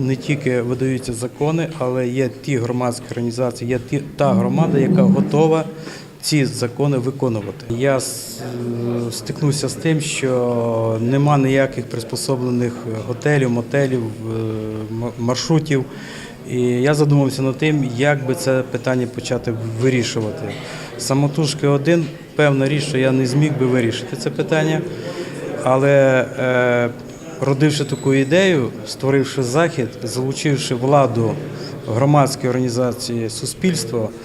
Не тільки видаються закони, але є ті громадські організації, є ті, та громада, яка готова ці закони виконувати. Я е, стикнувся з тим, що нема ніяких приспособлених готелів, мотелів, е, маршрутів. І я задумався над тим, як би це питання почати вирішувати. Самотужки один, певна річ, що я не зміг би вирішити це питання. Але е, родивши таку ідею, створивши захід, залучивши владу, громадської організації, суспільство, е,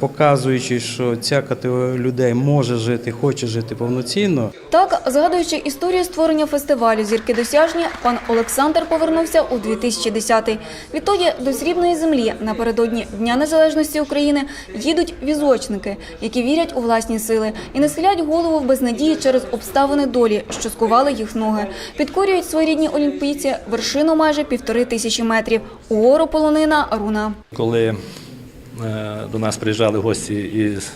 показуючи, що ця категорія людей може жити, хоче жити повноцінно, Так, згадуючи історію створення фестивалю Зірки досяжні, пан Олександр повернувся у 2010-й. Відтоді до срібної землі напередодні Дня Незалежності України їдуть візочники, які вірять у власні сили і не схилять голову в безнадії через обставини долі, що скували їх ноги. Підкорюють своєрідні олімпійці вершину майже півтори тисячі метрів. Угору полонина руна. Коли е, до нас приїжджали гості із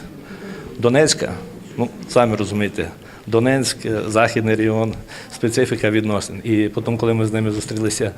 Донецька, ну самі розумієте, Донецьк, е, західний регіон, специфіка відносин. І потім, коли ми з ними зустрілися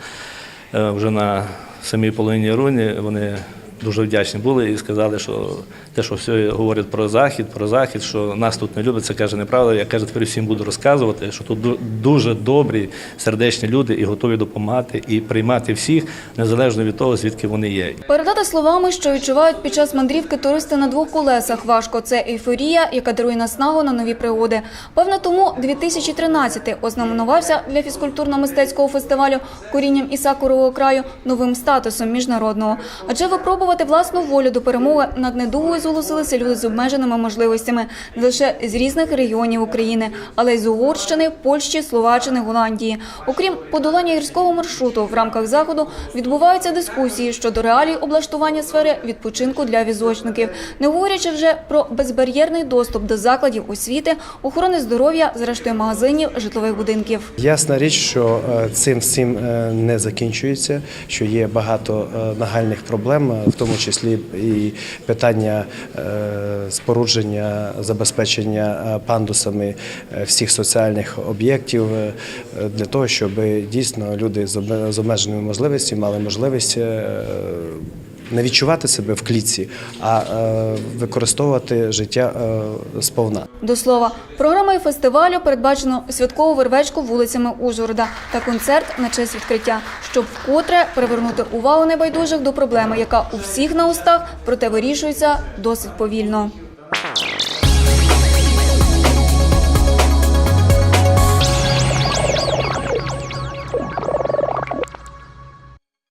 е, вже на самій половині руні, вони дуже вдячні були і сказали, що те, що все говорять про захід, про захід, що нас тут не люблять, це каже неправда. Я каже, тепер всім буду розказувати, що тут дуже добрі, сердечні люди і готові допомагати і приймати всіх, незалежно від того, звідки вони є. Передати словами, що відчувають під час мандрівки туристи на двох колесах важко. Це ейфорія, яка дарує наснагу на нові пригоди. Певно, тому 2013 ознаменувався для фізкультурно-мистецького фестивалю корінням Ісакурового краю новим статусом міжнародного. Адже випробувати власну волю до перемоги над недугою зголосилися люди з обмеженими можливостями лише з різних регіонів України, але й з Угорщини, Польщі, Словаччини, Голландії. Окрім подолання гірського маршруту, в рамках заходу відбуваються дискусії щодо реалій облаштування сфери відпочинку для візочників, не говорячи вже про безбар'єрний доступ до закладів освіти, охорони здоров'я, зрештою магазинів, житлових будинків. Ясна річ, що е, цим всім е, не закінчується, що є багато е, нагальних проблем, в тому числі і питання е, спорудження, забезпечення е, пандусами е, всіх соціальних об'єктів для того, щоб дійсно люди з обме- з обмеженими можливостями мали можливість. Не відчувати себе в клітці, а е, використовувати життя е, сповна. До слова, програмою фестивалю передбачено святкову вервечку вулицями Ужгорода та концерт на честь відкриття, щоб вкотре привернути увагу небайдужих до проблеми, яка у всіх на устах, проте вирішується досить повільно.